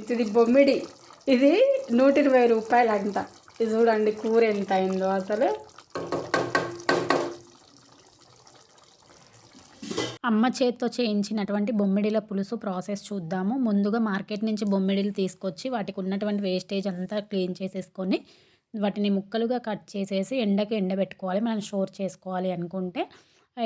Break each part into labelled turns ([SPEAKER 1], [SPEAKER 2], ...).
[SPEAKER 1] ఇది బొమ్మిడి. ఇది నూట ఇరవై రూపాయలు అంట ఇది చూడండి కూర ఎంత అయిందో అసలు.
[SPEAKER 2] అమ్మ చేత్తో చేయించినటువంటి బొమ్మిడిల పులుసు ప్రాసెస్ చూద్దాము. ముందుగా మార్కెట్ నుంచి బొమ్మిడిలు తీసుకొచ్చి వాటికి ఉన్నటువంటి వేస్టేజ్ అంతా క్లీన్ చేసేసుకొని వాటిని ముక్కలుగా కట్ చేసేసి ఎండకి ఎండబెట్టుకోవాలి. మనం స్టోర్ చేసుకోవాలి అనుకుంటే.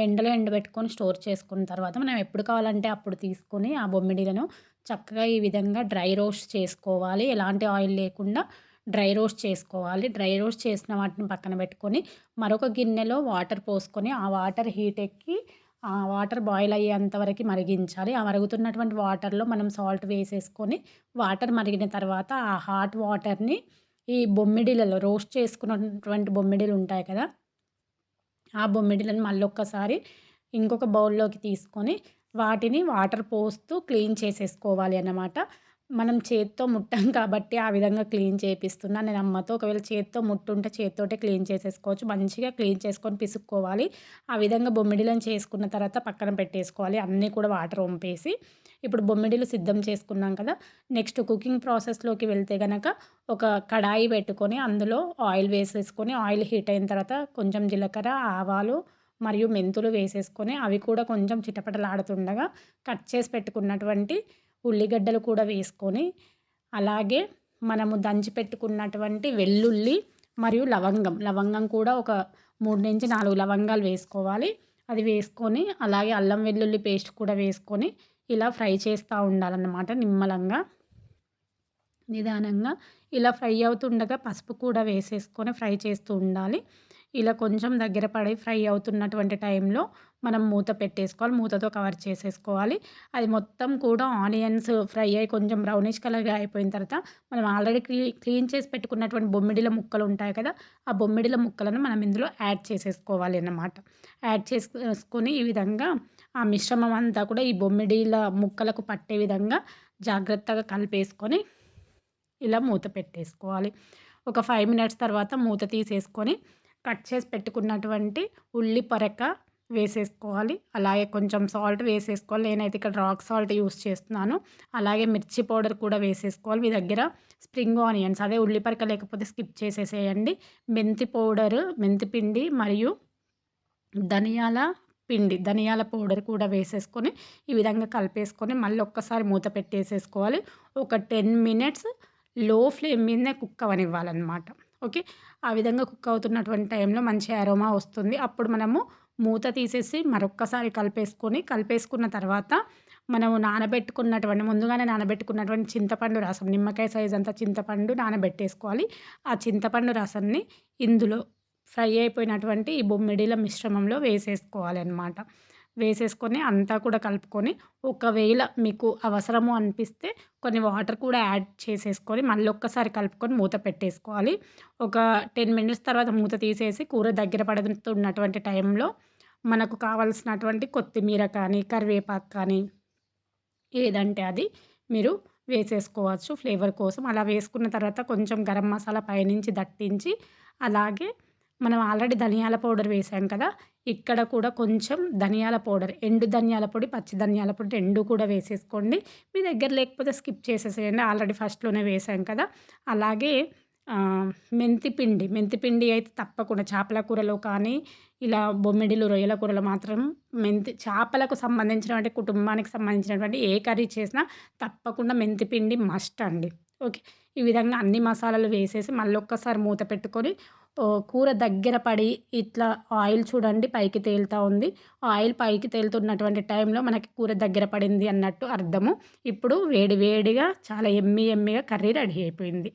[SPEAKER 2] ఎండలో ఎండబెట్టుకొని స్టోర్ చేసుకున్న తర్వాత మనం ఎప్పుడు కావాలంటే అప్పుడు తీసుకొని ఆ బొమ్మిడిలను చక్కగా ఈ విధంగా డ్రై రోస్ట్ చేసుకోవాలి. ఎలాంటి ఆయిల్ లేకుండా డ్రై రోస్ట్ చేసుకోవాలి. డ్రై రోస్ట్ చేసిన వాటిని పక్కన పెట్టుకొని మరొక గిన్నెలో వాటర్ పోసుకొని ఆ వాటర్ హీట్ ఎక్కి ఆ వాటర్ బాయిల్ అయ్యేంత వరకు మరిగించాలి. ఆ మరుగుతున్నటువంటి వాటర్లో మనం సాల్ట్ వేసేసుకొని వాటర్ మరిగిన తర్వాత ఆ హాట్ వాటర్ని ఈ బొమ్మిడిలలో రోస్ట్ చేసుకున్నటువంటి బొమ్మిడిలు ఉంటాయి కదా ఆ బొమ్మిడిలను మళ్ళీ ఒక్కసారి ఇంకొక బౌల్లోకి తీసుకొని వాటిని వాటర్ పోస్తూ క్లీన్ చేసేసుకోవాలి అన్నమాట. మనం చేత్తో ముట్టాం కాబట్టి ఆ విధంగా క్లీన్ చేపిస్తున్నా. నేను అమ్మతో ఒకవేళ చేత్తో ముట్టుంటే చేత్తోటే క్లీన్ చేసేసుకోవచ్చు. మంచిగా క్లీన్ చేసుకొని పిసుక్కోవాలి. ఆ విధంగా బొమ్మిడిలను చేసుకున్న తర్వాత పక్కన పెట్టేసుకోవాలి. అన్నీ కూడా వాటర్ వంపేసి. ఇప్పుడు బొమ్మిడిలు సిద్ధం చేసుకున్నాం కదా. నెక్స్ట్ కుకింగ్ ప్రాసెస్లోకి వెళ్తే కనుక ఒక కడాయి పెట్టుకొని అందులో ఆయిల్ వేసేసుకొని ఆయిల్ హీట్ అయిన తర్వాత కొంచెం జీలకర్ర ఆవాలు మరియు మెంతులు వేసేసుకొని అవి కూడా కొంచెం చిటపటలాడుతుండగా కట్ చేసి పెట్టుకున్నటువంటి ఉల్లిగడ్డలు కూడా వేసుకొని అలాగే మనము దంచి పెట్టుకున్నటువంటి వెల్లుల్లి మరియు లవంగం. లవంగం కూడా ఒక మూడు నుంచి నాలుగు లవంగాలు వేసుకోవాలి. అది వేసుకొని అలాగే అల్లం వెల్లుల్లి పేస్ట్ కూడా వేసుకొని ఇలా ఫ్రై చేస్తూ ఉండాలన్నమాట నిమ్మలంగా. నిదానంగా ఇలా ఫ్రై అవుతుండగా పసుపు కూడా వేసేసుకొని ఫ్రై చేస్తూ ఉండాలి. ఇలా కొంచెం దగ్గర పడి ఫ్రై అవుతున్నటువంటి టైంలో మనం మూత పెట్టేసుకోవాలి. మూతతో కవర్ చేసేసుకోవాలి. అది మొత్తం కూడా ఆనియన్స్ ఫ్రై అయ్యి కొంచెం బ్రౌనిష్ కలర్గా అయిపోయిన తర్వాత మనం ఆల్రెడీ క్లీ క్లీన్ చేసి పెట్టుకున్నటువంటి బొమ్మిడిల ముక్కలు ఉంటాయి కదా ఆ బొమ్మిడిల ముక్కలను మనం ఇందులో యాడ్ చేసేసుకోవాలి అన్నమాట. యాడ్ చేసుకొని ఈ విధంగా ఆ మిశ్రమం అంతా కూడా ఈ బొమ్మిడిల ముక్కలకు పట్టే విధంగా జాగ్రత్తగా కలిపేసుకొని ఇలా మూత పెట్టేసుకోవాలి. ఒక ఫైవ్ మినిట్స్ తర్వాత మూత తీసేసుకొని కట్ చేసి పెట్టుకున్నటువంటి ఉల్లి పరక వేసేసుకోవాలి. అలాగే కొంచెం సాల్ట్ వేసేసుకోవాలి. నేనైతే ఇక్కడ రాక్ సాల్ట్ యూస్ చేస్తున్నాను. అలాగే మిర్చి పౌడర్ కూడా వేసేసుకోవాలి. మీ దగ్గర స్ప్రింగ్ ఆనియన్స్ అదే ఉల్లిపరక లేకపోతే స్కిప్ చేసేసేయండి. మెంతి పౌడర్ మెంతి పిండి మరియు ధనియాల పిండి ధనియాల పౌడర్ కూడా వేసేసుకొని ఈ విధంగా కలిపేసుకొని మళ్ళీ ఒక్కసారి మూత పెట్టేసేసుకోవాలి. ఒక టెన్ మినిట్స్లో ఫ్లేమ్ మీదనే కుక్ అవనివ్వాలన్నమాట. ఓకే? ఆ విధంగా కుక్ అవుతున్నటువంటి టైంలో మంచి అరోమా వస్తుంది. అప్పుడు మనము మూత తీసేసి మరొక్కసారి కలిపేసుకొని కలిపేసుకున్న తర్వాత మనము నానబెట్టుకున్నటువంటి ముందుగానే నానబెట్టుకున్నటువంటి చింతపండు రసం నిమ్మకాయ సైజ్ అంతా చింతపండు నానబెట్టేసుకోవాలి. ఆ చింతపండు రసాన్ని ఇందులో ఫ్రై అయిపోయినటువంటి ఈ బొమ్మిడిల మిశ్రమంలో వేసేసుకోవాలి అనమాట వేసేసుకొని అంతా కూడా కలుపుకొని ఒకవేళ మీకు అవసరము అనిపిస్తే కొన్ని వాటర్ కూడా యాడ్ చేసేసుకొని మళ్ళీ ఒక్కసారి కలుపుకొని మూత పెట్టేసుకోవాలి. ఒక టెన్ మినిట్స్ తర్వాత మూత తీసేసి కూర దగ్గర పడుతున్నటువంటి టైంలో మనకు కావాల్సినటువంటి కొత్తిమీర కానీ కరివేపాకు కానీ ఏదంటే అది మీరు వేసేసుకోవచ్చు. ఫ్లేవర్ కోసం అలా వేసుకున్న తర్వాత కొంచెం గరం మసాలా పైనుంచి దట్టించి అలాగే మనం ఆల్రెడీ ధనియాల పౌడర్ వేసాం కదా ఇక్కడ కూడా కొంచెం ధనియాల పౌడర్ ఎండు ధనియాల పొడి పచ్చి ధనియాల పొడి రెండు కూడా వేసేసుకోండి. మీ దగ్గర లేకపోతే స్కిప్ చేసేసేయండి ఆల్రెడీ ఫస్ట్లోనే వేసాం కదా. అలాగే మెంతిపిండి మెంతిపిండి అయితే తప్పకుండా చేపల కూరలో కానీ ఇలా బొమ్మిడిలు రొయ్యల కూరలో మాత్రం మెంతి చేపలకు సంబంధించినటువంటి కుటుంబానికి సంబంధించినటువంటి ఏ కర్రీ చేసినా తప్పకుండా మెంతిపిండి మస్ట్ అండి. ఓకే ఈ విధంగా అన్ని మసాలాలు వేసేసి మళ్ళీ ఒక్కసారి మూత పెట్టుకొని కూర దగ్గర పడి ఇట్లా ఆయిల్ చూడండి పైకి తేలుతూ ఉంది. ఆయిల్ పైకి తేలుతున్నటువంటి టైంలో మనకి కూర దగ్గర పడింది అన్నట్టు అర్థము. ఇప్పుడు వేడి వేడిగా చాలా ఎమ్మి ఎమ్మిగా కర్రీ రెడీ అయిపోయింది.